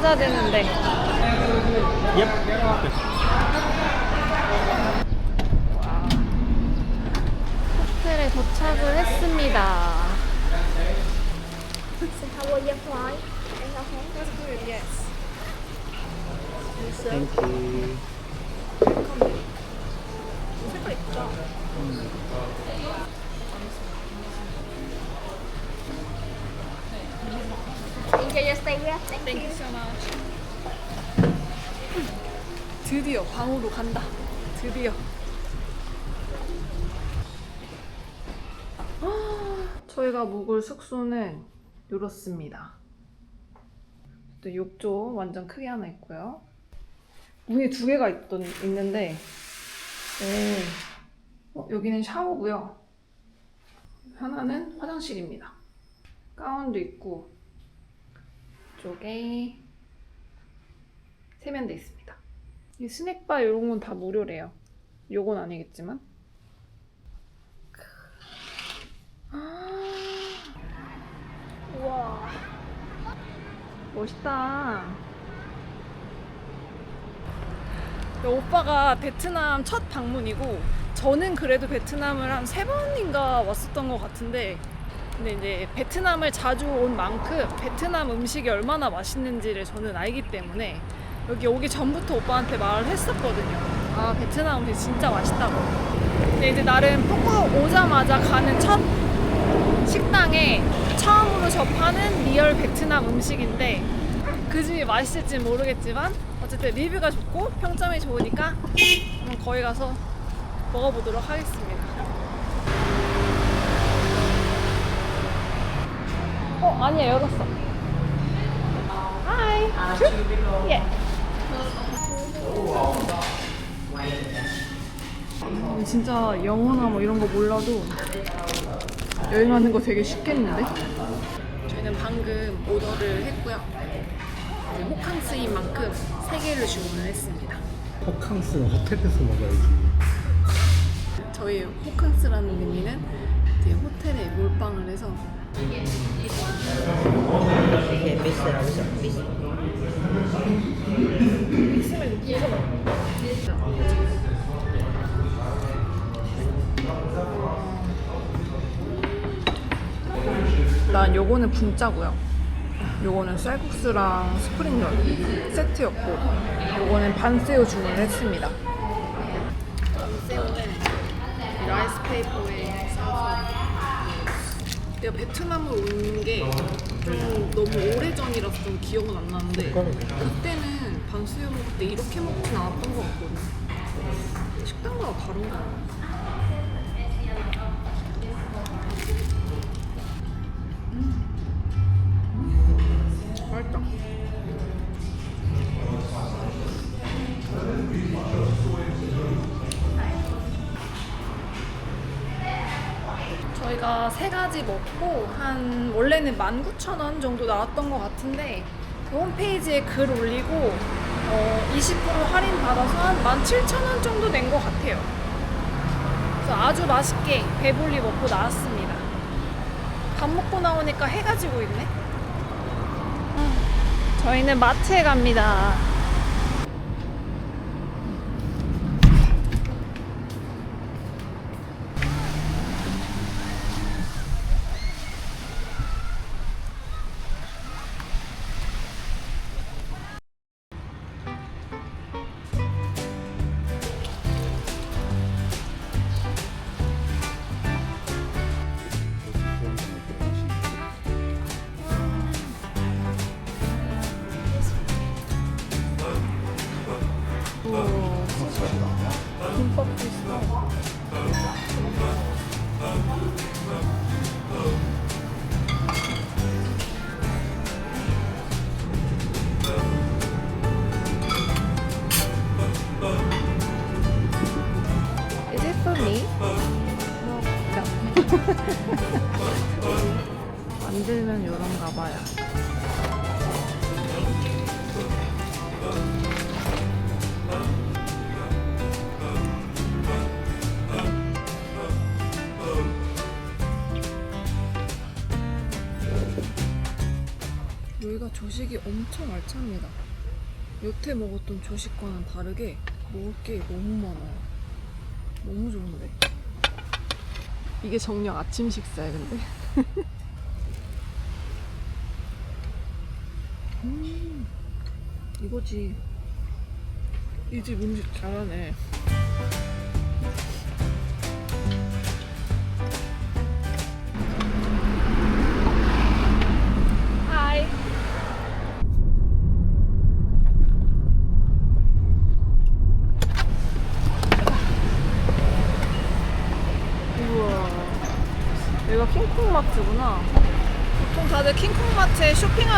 찾아야 되는데. Yep. 와. 호텔에 도착을 했습니다. So how will you fly? Is that okay? That's good, yes. Thank you. 저희가 묵을 숙소는 이렇습니다. 또 욕조 완전 크게 하나 있고요. 문이 두 개가 있던, 있는데, 오, 어, 여기는 샤워고요. 하나는 화장실입니다. 가운도 있고, 이쪽에 세면대 있습니다. 이 스낵바 이런 건 다 무료래요. 요건 아니겠지만. 우와 멋있다 오빠가 베트남 첫 방문이고 저는 그래도 베트남을 한 세 번인가 왔었던 것 같은데 근데 이제 베트남을 자주 온 만큼 베트남 음식이 얼마나 맛있는지를 저는 알기 때문에 여기 오기 전부터 오빠한테 말을 했었거든요. 아 베트남 음식 진짜 맛있다고. 근데 이제 나름 푸꾸 오자마자 가는 첫 식당에 처음으로 접하는 리얼 베트남 음식인데 그 집이 맛있을지 모르겠지만 어쨌든 리뷰가 좋고 평점이 좋으니까 한번 거기 가서 먹어보도록 하겠습니다. 어 아니야 열었어. 하이 예. 진짜 영어나 뭐 이런 거 몰라도 여행하는 거 되게 쉽겠는데? 저희는 방금 오더를 했고요. 이제 호캉스인 만큼 세 개를 주문을 했습니다. 호캉스는 호텔에서 먹어야지. 저희 호캉스라는 의미는 이제 호텔에 몰빵을 해서 난 요거는 분짜고요. 요거는 쌀국수랑 스프링롤 세트였고 요거는 반새우 주문을 했습니다. 새우는 이 라이스 페이퍼에 싸서 내가 베트남을 온게 좀 너무 오래전이라서 좀 기억은 안 나는데 그때는 반새우 먹을 때 이렇게 먹진 않았던 것 같거든 식당마다 다른가 음. 저희가 세 가지 먹고 한 원래는 19,000원 정도 나왔던 것 같은데 그 홈페이지에 글 올리고 어, 20% 할인 받아서 한 17,000원 정도 낸 것 같아요. 그래서 아주 맛있게 배불리 먹고 나왔습니다. 밥 먹고 나오니까 해가 지고 있네. 저희는 마트에 갑니다. 조식 음식이 엄청 알찹니다. 여태 먹었던 조식과는 다르게 먹을 게 너무 많아요. 너무 좋은데. 이게 정녕 아침 식사야, 근데. 음, 이거지. 이 집 음식 잘하네.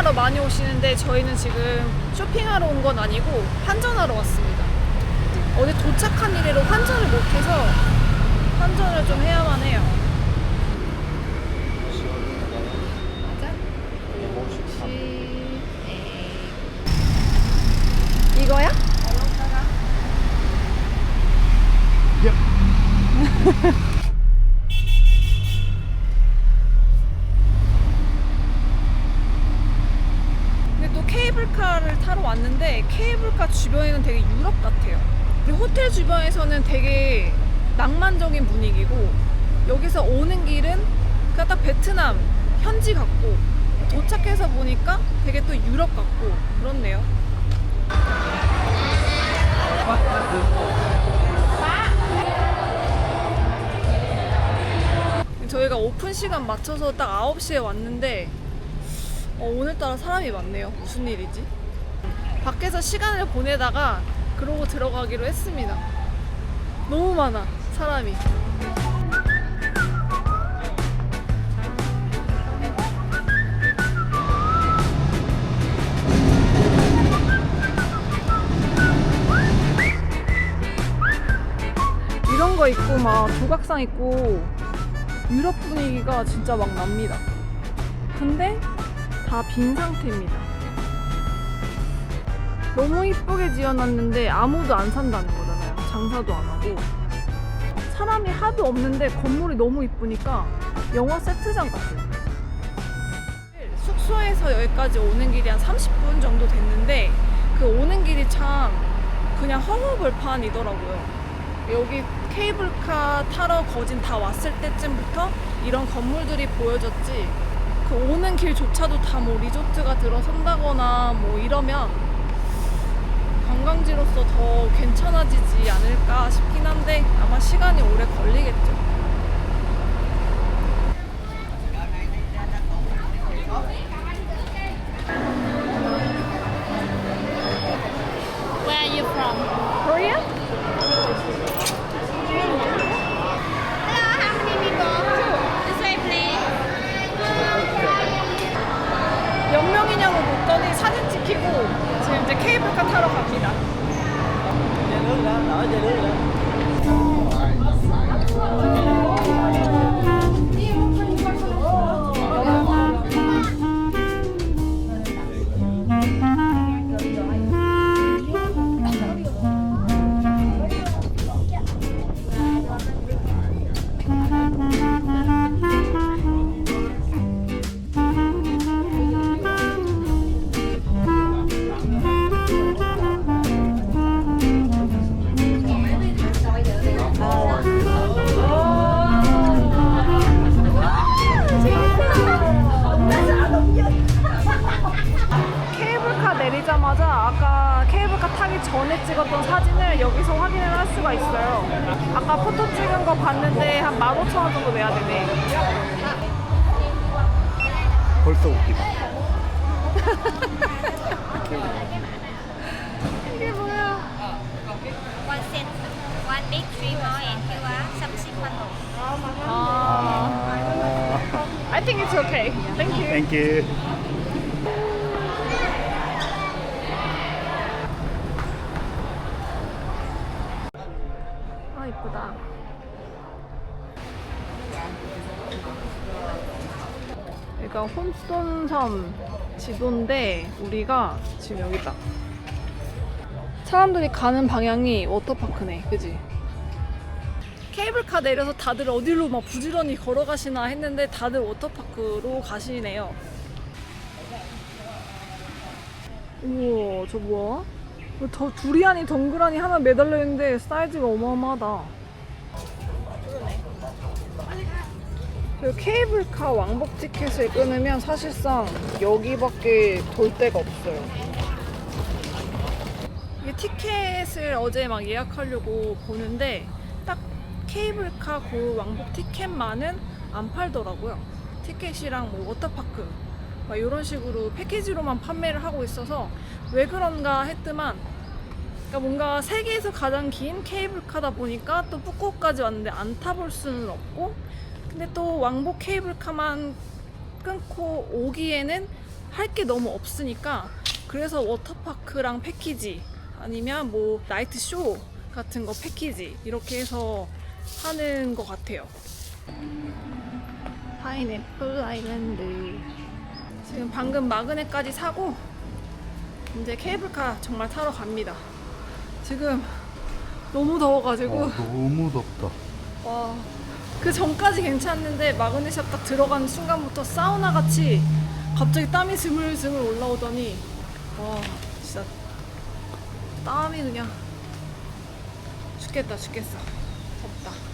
쇼핑하러 많이 오시는데 저희는 지금 쇼핑하러 온 건 아니고 환전하러 왔습니다. 어디 도착한 이래로 환전을 못해서 환전을 좀 해야만 해요. 이거야? 근데 또 케이블카를 타러 왔는데 케이블카 주변에는 되게 유럽 같아요. 그리고 호텔 주변에서는 되게 분위기고 여기서 오는 길은 그냥 딱 베트남 현지 같고 도착해서 보니까 되게 또 유럽 같고 그렇네요. 저희가 오픈 시간 맞춰서 딱 9시에 왔는데 어, 오늘따라 사람이 많네요. 무슨 일이지? 밖에서 시간을 보내다가 그러고 들어가기로 했습니다. 너무 많아, 사람이. 있고 막 조각상 있고 유럽 분위기가 진짜 막 납니다. 근데 다 빈 상태입니다. 너무 이쁘게 지어놨는데 아무도 안 산다는 거잖아요. 장사도 안 하고. 사람이 하도 없는데 건물이 너무 이쁘니까 영화 세트장 같아요. 숙소에서 여기까지 오는 길이 한 30분 정도 됐는데 그 오는 길이 참 그냥 허허벌판이더라고요. 여기 케이블카 타러 거진 다 왔을 때쯤부터 이런 건물들이 보여졌지 그 오는 길조차도 다 뭐 리조트가 들어선다거나 뭐 이러면 관광지로서 더 괜찮아지지 않을까 싶긴 한데 아마 시간이 오래 걸리겠죠. 케이블카 타러 갑 타기 전에 찍었던 사진을 여기서 확인을 할 수가 있어요. 아까 포토 찍은 거 봤는데 한 15,000원 정도 내야 되네. 벌써 웃기다. 이게 뭐야? One set, one big, three more, and two are something bundle. 아, 아, I think it's okay. Thank you. 땡큐. 아, 이쁘다. 여기가 혼돈섬 지도인데 우리가 지금 여기다. 사람들이 가는 방향이 워터파크네, 그지? 케이블카 내려서 다들 어디로 막 부지런히 걸어가시나 했는데 다들 워터파크로 가시네요. 우와 저 뭐야? 더 두리안이 덩그라니 하나 매달려 있는데 사이즈가 어마어마하다. 그 케이블카 왕복 티켓을 끊으면 사실상 여기밖에 돌 데가 없어요. 이 티켓을 어제 막 예약하려고 보는데 딱 케이블카 그 왕복 티켓만은 안 팔더라고요. 티켓이랑 뭐 워터파크 막 이런 식으로 패키지로만 판매를 하고 있어서 왜 그런가 했더만 그러니까 뭔가 세계에서 가장 긴 케이블카다 보니까 또 푸꾸오까지 왔는데 안 타볼 수는 없고 근데 또 왕복 케이블카만 끊고 오기에는 할 게 너무 없으니까 그래서 워터파크랑 패키지 아니면 뭐 나이트 쇼 같은 거 패키지 이렇게 해서 하는 것 같아요. 파인애플 아일랜드 지금 방금 마그네까지 사고 이제 케이블카 정말 타러 갑니다. 지금 너무 더워가지고 어, 너무 덥다. 와, 그 전까지 괜찮았는데 마그네샵 딱 들어가는 순간부터 사우나 같이 갑자기 땀이 스물스물 올라오더니 와, 진짜 땀이 그냥 죽겠다 죽겠어. 덥다.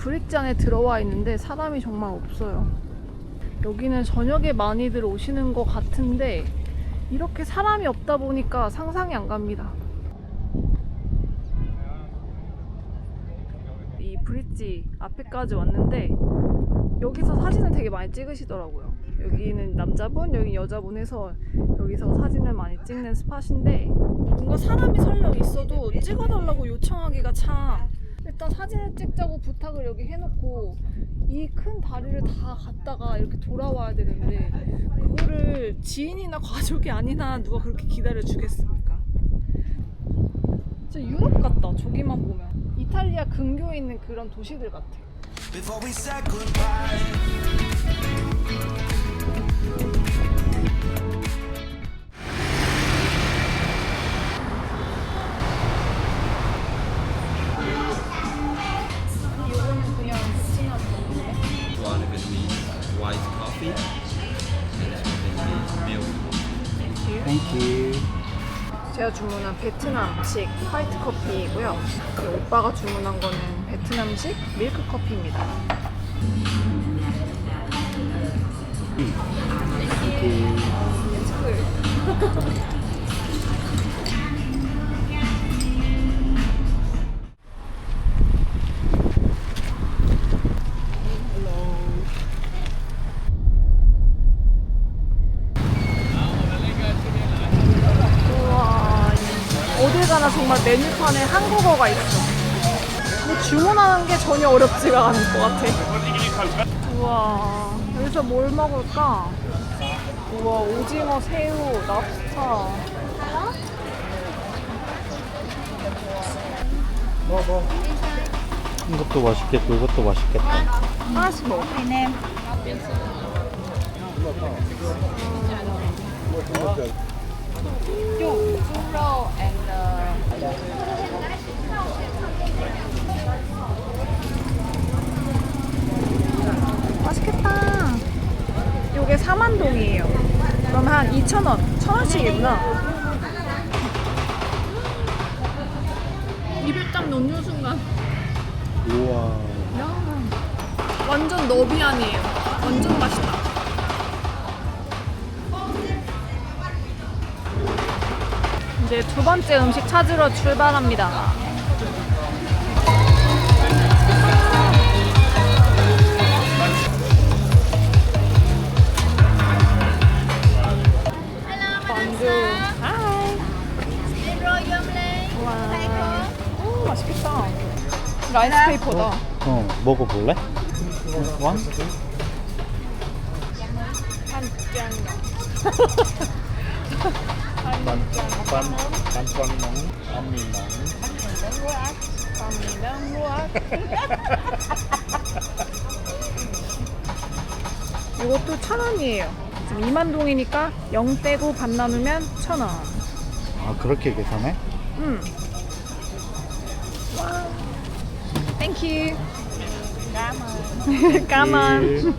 브릭잔에 들어와 있는데 사람이 정말 없어요. 여기는 저녁에 많이들 오시는 것 같은데 이렇게 사람이 없다 보니까 상상이 안 갑니다. 이 브릿지 앞에까지 왔는데 여기서 사진을 되게 많이 찍으시더라고요. 여기는 남자분, 여기 여자분 해서 여기서 사진을 많이 찍는 스팟인데 뭔가 사람이 설령 있어도 찍어달라고 요청하기가 참 일단 사진을 찍자고 부탁을 여기 해놓고 이 큰 다리를 다 갔다가 이렇게 돌아와야 되는데 그거를 지인이나 가족이 아니나 누가 그렇게 기다려 주겠습니까? 진짜 유럽 같다 저기만 보면 이탈리아 근교에 있는 그런 도시들 같아. 제가 주문한 베트남식 화이트 커피이고요. 그 오빠가 주문한 거는 베트남식 밀크 커피입니다. 우 정말 메뉴판에 한국어가 있어. 근데 주문하는 게 전혀 어렵지가 않을 것 같아. 우와, 여기서 뭘 먹을까? 우와, 오징어, 새우, 랍스터. 이것도 맛있겠고 이것도 맛있겠다. 하나씩 먹어. 맛있겠다. 요게 4만 동이에요. 그럼 한 2,000원, 1,000원씩이구나. 입에 딱 넣는 순간 우와. 야, 완전 너비안이에요. 완전 맛있다. 이제 두 번째 음식 찾으러 출발합니다. 라이스 페이퍼다. 어, 먹어볼래? 왕? 반꽝농, 암미농. 이것도 천 원이에요. 지금 2만 동이니까 0 떼고 반 나누면 천 원. 아, 그렇게 계산해? 음. 와. 땡큐. 까만. 까만.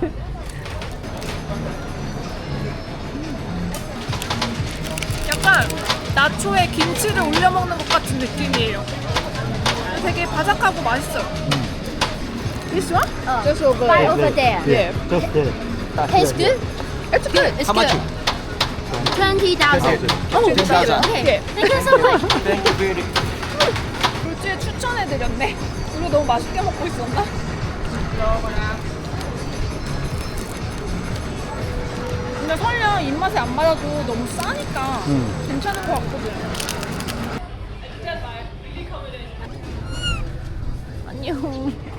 약간 나초에 김치를 올려 먹는 것 같은 느낌이에요. 되게 바삭하고 맛있어요. This one? Just over. Right over there. Yeah. Just there. Tastes good? It's good. It's How much? good. Twenty thousand. Oh, okay. Thank you so much. 굴주에 추천해드렸네. 우리 너무 맛있게 먹고 있었나? 근데 설령 입맛에 안 맞아도 너무 싸니까 음. 괜찮은 것 같거든. 안녕.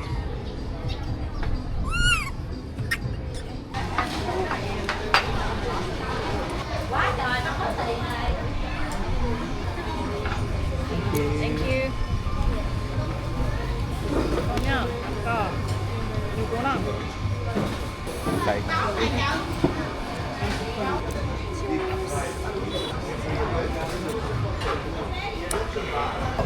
이거랑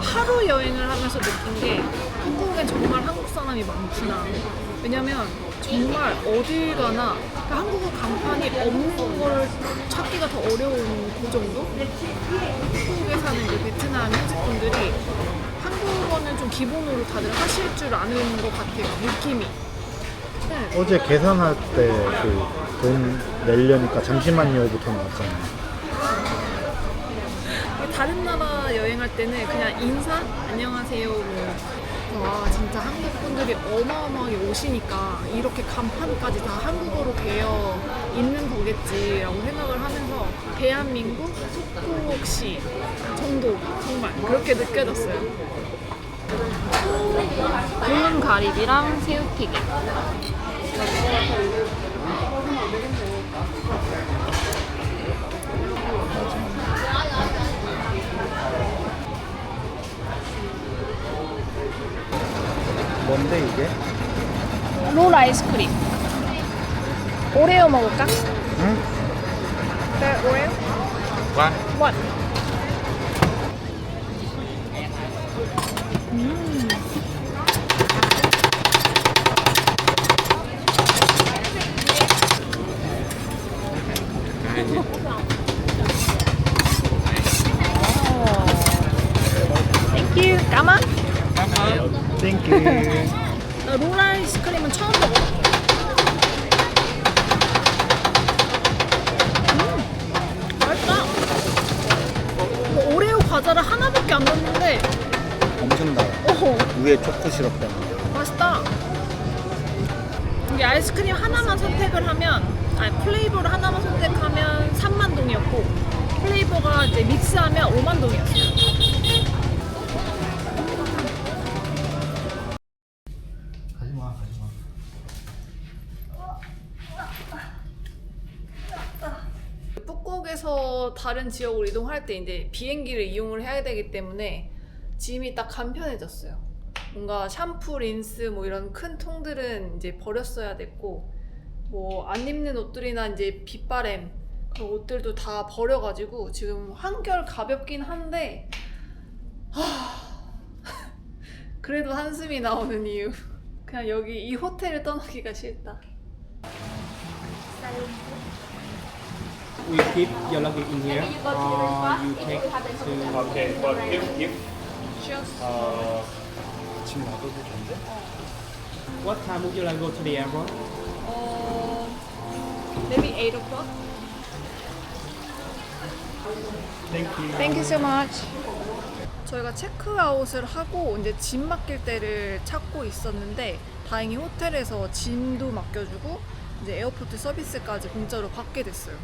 하루 여행을 하면서 느낀 게 한국엔 정말 한국 사람이 많구나. 왜냐면 정말 어딜 가나 그러니까 한국어 간판이 없는 걸 찾기가 더 어려운 그 정도? 한국에 사는 베트남 현지분들이 한국어는 좀 기본으로 다들 하실 줄 아는 것 같아요. 느낌이. 네. 어제 계산할 때 그 돈 내려니까 잠시만요부터 나왔잖아. 다른 나라 여행할 때는 그냥 인사 안녕하세요 뭐. 와 진짜 한국 분들이 어마어마하게 오시니까 이렇게 간판까지 다 한국어로 되어 있는 거겠지라고 생각을 하면서 대한민국 속국시 정도 정말 그렇게 느껴졌어요. 볶는 가리비랑 새우튀김. 뭔데 이게? 롤 아이스크림. 오레오 먹을까? 응? 네, 오레오. One. 원. 땡 엄청 달아. 어, 위에 초코 시럽 때문에. 맛있다. 이게 아이스크림 하나만 선택을 하면, 아니 플레이버를 하나만 선택하면 3만 동이었고, 플레이버가 이제 믹스하면 5만 동이었어요. 가지마, 가지마. 북곡에서 다른 지역으로 이동할 때 이제 비행기를 이용을 해야 되기 때문에 짐이 딱 간편해졌어요. 뭔가 샴푸, 린스 뭐 이런 큰 통들은 이제 버렸어야 됐고 뭐 안 입는 옷들이나 이제 빗바램 그런 옷들도 다 버려가지고 지금 한결 가볍긴 한데 하... 그래도 한숨이 나오는 이유. 그냥 여기 이 호텔을 떠나기가 싫다. we keep your luggage in here. Or you take to Okay, but if, if, 어, 지금 놔둬도 된대? what time would you like to go to the airport 어... maybe 8 o'clock? Thank you. Thank you so much. 저희가 체크아웃을 하고 이제 짐 맡길 때를 찾고 있었는데 다행히 호텔에서 짐도 맡겨주고 이제 에어포트 서비스까지 공짜로 받게 됐어요.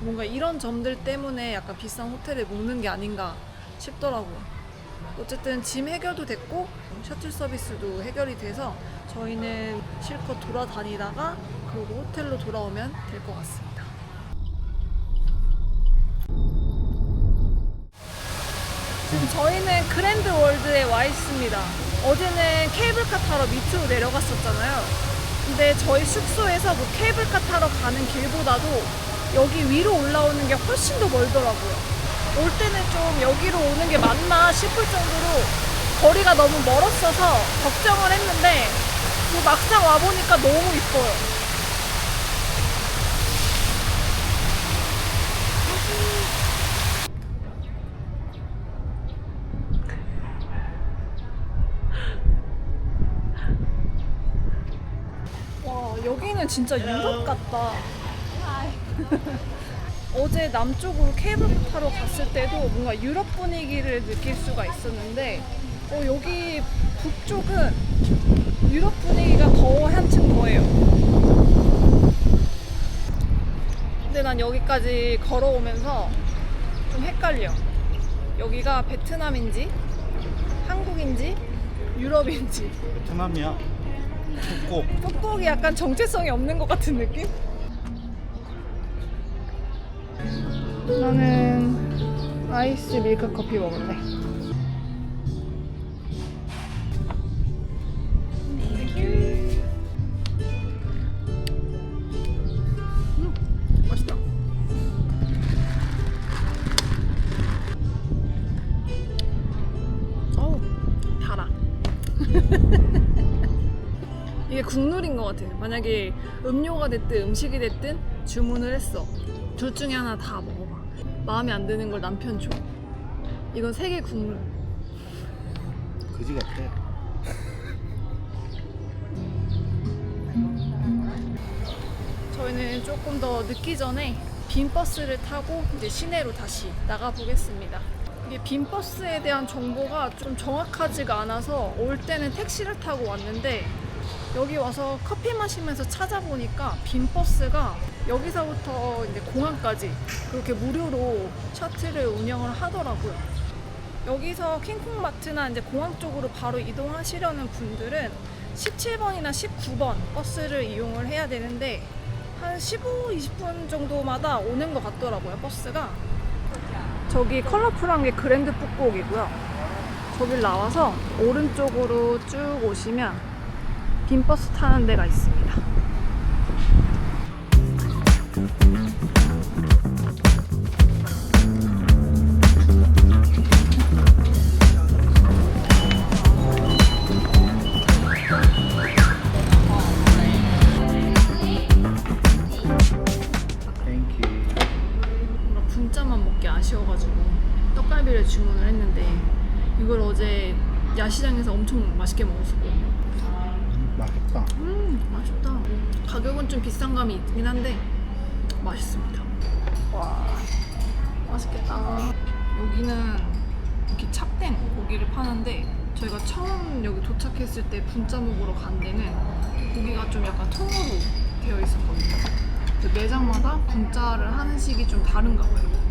뭔가 이런 점들 때문에 약간 비싼 호텔에 묵는 게 아닌가 싶더라고요. 어쨌든 짐 해결도 됐고 셔틀 서비스도 해결이 돼서 저희는 실컷 돌아다니다가 그리고 호텔로 돌아오면 될 것 같습니다. 지금 저희는 그랜드 월드에 와 있습니다. 어제는 케이블카 타러 밑으로 내려갔었잖아요. 근데 저희 숙소에서 그 케이블카 타러 가는 길보다도 여기 위로 올라오는 게 훨씬 더 멀더라고요. 올 때는 좀 여기로 오는 게 맞나 싶을 정도로 거리가 너무 멀었어서 걱정을 했는데 또 막상 와보니까 너무 이뻐요. 와 여기는 진짜 유럽 같다. 어제 남쪽으로 케이블카 타러 갔을 때도 뭔가 유럽 분위기를 느낄 수가 있었는데 어, 여기 북쪽은 유럽 분위기가 더 한층 더해요. 근데 난 여기까지 걸어오면서 좀 헷갈려. 여기가 베트남인지 한국인지 유럽인지 베트남이야. 꼭 뽁뽁이 약간 정체성이 없는 것 같은 느낌? 나는 아이스 밀크 커피 먹을래. 국룰인 것 같아요. 만약에 음료가 됐든 음식이 됐든 주문을 했어. 둘 중에 하나 다 먹어봐. 마음에 안 드는 걸 남편 줘. 이건 세계 국룰. 그지 같아. 저희는 조금 더 늦기 전에 빈 버스를 타고 이제 시내로 다시 나가 보겠습니다. 이게 빈 버스에 대한 정보가 좀 정확하지가 않아서 올 때는 택시를 타고 왔는데 여기 와서 커피 마시면서 찾아보니까 빈 버스가 여기서부터 이제 공항까지 그렇게 무료로 셔틀을 운영을 하더라고요. 여기서 킹콩마트나 이제 공항 쪽으로 바로 이동하시려는 분들은 17번이나 19번 버스를 이용을 해야 되는데 한 15, 20분 정도마다 오는 것 같더라고요, 버스가. 저기 컬러풀한 게 그랜드 북곡이고요. 저길 나와서 오른쪽으로 쭉 오시면 빈 버스 타는 데가 있습니다. 분짜만 먹기 아쉬워가지고 떡갈비를 주문을 했는데 이걸 어제 야시장에서 엄청 맛있게 먹었었거든요. 맛있다. 음 맛있다. 가격은 좀 비싼 감이 있긴 한데 맛있습니다. 와 맛있겠다. 여기는 이렇게 찹된 고기를 파는데 저희가 처음 여기 도착했을 때 분짜 먹으러 간 데는 고기가 좀 약간 통으로 되어 있었거든요. 그 매장마다 분짜를 하는 식이 좀 다른가 봐요.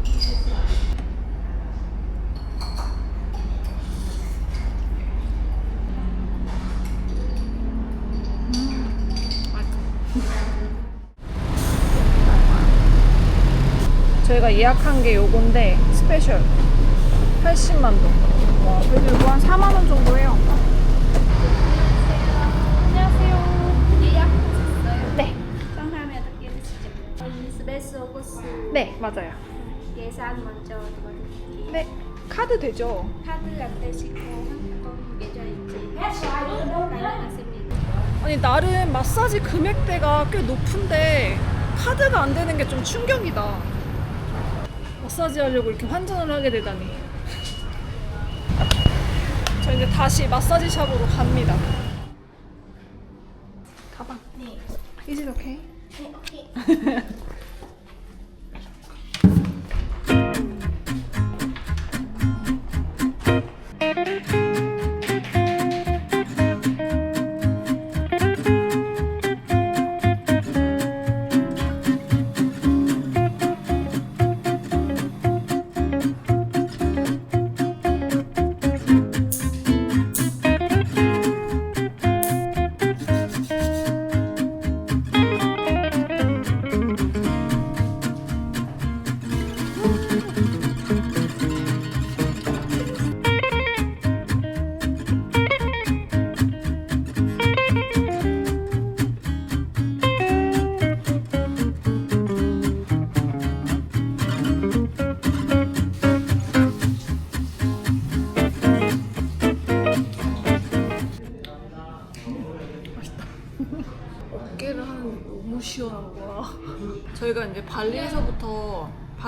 저희가 예약한 게 요건데 스페셜 80만 동. 와, 그래도 이거 한 4만 원 정도 해요. 예약하셨어요? 네. 성함이 어떻게 되시죠? 스페셜 코스 네, 맞아요. 계산 먼저 도와드릴게요. 네. 카드 되죠? 카드 안 되시고 한국 계좌 이체 가능하십니다. 아니 나름 마사지 금액대가 꽤 높은데 카드가 안 되는 게 좀 충격이다. 마사지 하려고 이렇게 환전을 하게 되다니. 저 이제 다시 마사지 샵으로 갑니다. 가방. 네. Is it okay? 네, 오케이.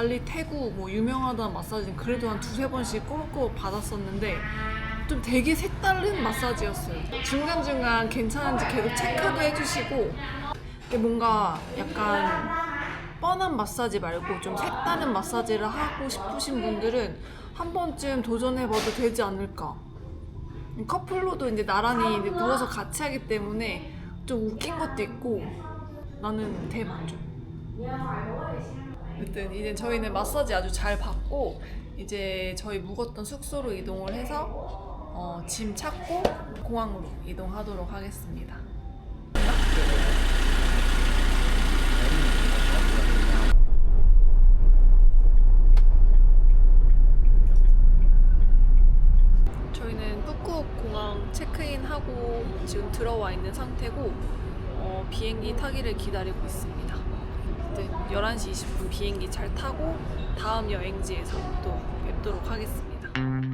발리 태국 뭐 유명하다는 마사지는 그래도 한 두세 번씩 꼬박꼬박 받았었는데 좀 되게 색다른 마사지였어요. 중간중간 괜찮은지 계속 체크도 해주시고 뭔가 약간 뻔한 마사지 말고 좀 색다른 마사지를 하고 싶으신 분들은 한 번쯤 도전해봐도 되지 않을까. 커플로도 이제 나란히 이제 누워서 같이 하기 때문에 좀 웃긴 것도 있고 나는 대만족. 어쨌든 이제 저희는 마사지 아주 잘 받고 이제 저희 묵었던 숙소로 이동을 해서 어, 짐 찾고 공항으로 이동하도록 하겠습니다. 저희는 푸꾸옥 공항 체크인하고 지금 들어와 있는 상태고 어, 비행기 타기를 기다리고 있습니다. 이제 11시 20분 비행기 잘 타고 다음 여행지에서 또 뵙도록 하겠습니다.